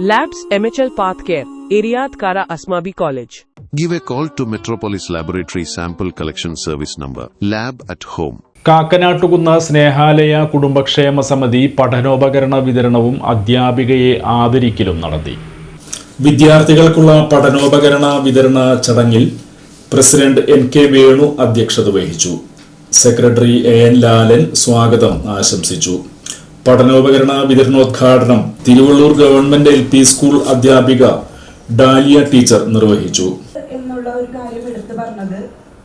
Labs MHL Path Care, Iriad Kara Asmabi College. Give a call to Metropolis Laboratory Sample Collection Service number Lab at Home. കാക്കനാട്ടുകുന്ന Snehalaya കുടുംബക്ഷേമ സമിതി പഠനോപകരണ വിതരണവും അധ്യാപികയെ ആദരിക്കലും നടത്തി വിദ്യാർത്ഥികൾക്കുള്ള പഠനോപകരണ വിതരണ ചടങ്ങിൽ പ്രസിഡന്റ് എൻ കെ വേണു അധ്യക്ഷത വഹിച്ചു സെക്രട്ടറി എ എൻ ലാലൻ സ്വാഗതം ആശംസിച്ചു പഠനോപകരണ വിതരണോദ്ഘാടനം Thiruvallur government L P school അധ്യാപിക ഡാലിയ ടീച്ചർ നിർവഹിച്ചു. എന്നുള്ള ഒരു കാര്യം എടുത്തു പറഞ്ഞത്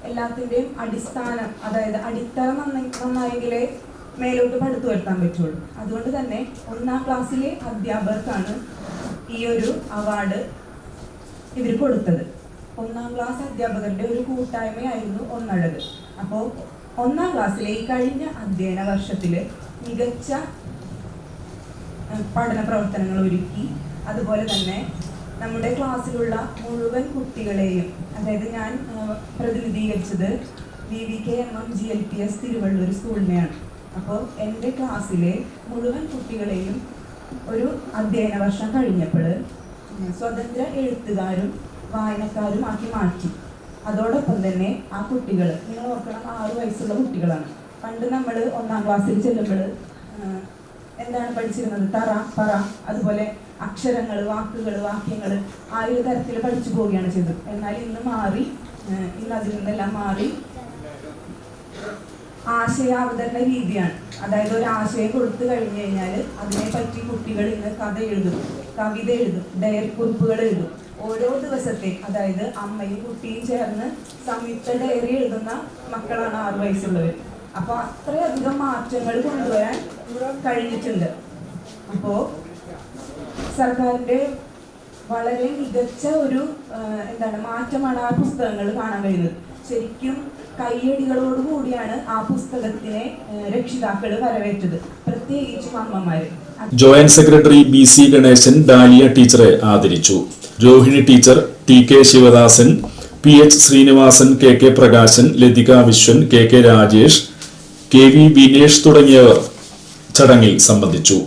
എല്ലാത്തിന്റെയും അടിസ്ഥാനം അതായത് അടിത്തറ നന്നായി നന്നായെങ്കിലേ മേലോട്ട് പടുത്തു വരുത്താൻ പറ്റുള്ളൂ. അതുകൊണ്ട് തന്നെ ഒന്നാം ക്ലാസ്സിലെ അധ്യാപകർക്കാണ് ഈ ഒരു അവാർഡ് ഇവർ കൊടുത്തത്. ഒന്നാം ക്ലാസ് അധ്യാപകരുടെ ഒരു കൂട്ടായ്മയായിരുന്നു ഒന്നഴക്. അപ്പോൾ ഒന്നാം ക്ലാസ്സിലെ ഈ കഴിഞ്ഞ അധ്യയന വർഷത്തിൽ മികച്ച പഠന പ്രവർത്തനങ്ങൾ ഒരുക്കി. അതുപോലെ തന്നെ നമ്മുടെ ക്ലാസ്സിലുള്ള മുഴുവൻ കുട്ടികളെയും അതായത് ഞാൻ പ്രതിനിധീകരിച്ചത് V V K M M G L P S Thiruvallur സ്കൂളിനെയാണ്. അപ്പോൾ എന്റെ ക്ലാസ്സിലെ മുഴുവൻ കുട്ടികളെയും ഒരു അധ്യയന വർഷം കഴിഞ്ഞപ്പോൾ സ്വതന്ത്ര എഴുത്തുകാരും വായനക്കാരും ആക്കി മാറ്റി. അതോടൊപ്പം തന്നെ ആ കുട്ടികൾ നിങ്ങൾ ഓർക്കണം ആറു വയസ്സുള്ള കുട്ടികളാണ്. പണ്ട് നമ്മൾ ഒന്നാം ക്ലാസ്സിൽ ചെല്ലുമ്പോൾ എന്താണ് പഠിച്ചിരുന്നത്? തറ പറ അതുപോലെ അക്ഷരങ്ങൾ വാക്കുകൾ വാക്യങ്ങൾ ആ ഒരു തരത്തിൽ പഠിച്ചു പോവുകയാണ് ചെയ്തത്. എന്നാൽ ഇന്ന് മാറി ഇന്ന് അതിൽ നിന്നെല്ലാം മാറി ആശയാവതരണ രീതിയാണ്. അതായത് ഒരു ആശയം കൊടുത്തു കഴിഞ്ഞു കഴിഞ്ഞാൽ അതിനെ പറ്റി കുട്ടികൾ ഇന്ന് കഥ എഴുതും കവിത എഴുതും ഡയറി കുറിപ്പുകൾ എഴുതും. ഓരോ ദിവസത്തെ അതായത് അമ്മയും കുട്ടിയും ചേർന്ന് സംയുക്ത ഡയറി എഴുതുന്ന മക്കളാണ് ആറു വയസ്സുള്ളവർ അപ്പൊ അത്രയധികം മാറ്റങ്ങൾ കൊണ്ടുവരാൻ കഴിഞ്ഞിട്ടുണ്ട്. അപ്പോ സർക്കാരിന്റെ വളരെ മികച്ച ഒരു എന്താണ് മാറ്റമാണ് ആ പുസ്തകങ്ങൾ കാണാൻ കഴിയുന്നത്. ശരിക്കും കയ്യടികളോട് കൂടിയാണ് ആ പുസ്തകത്തിനെ രക്ഷിതാക്കൾ വരവേറ്റത് പ്രത്യേകിച്ചും അമ്മമാര്. Joint secretary B C Ganesan Dalia ടീച്ചറെ ആദരിച്ചു. Rohini teacher T K Sivadasan P H Srinivasan K K Prakashan Lathika Viswan K K Rajesh K V Vinesh തുടങ്ങിയവർ ചടങ്ങിൽ സംബന്ധിച്ചു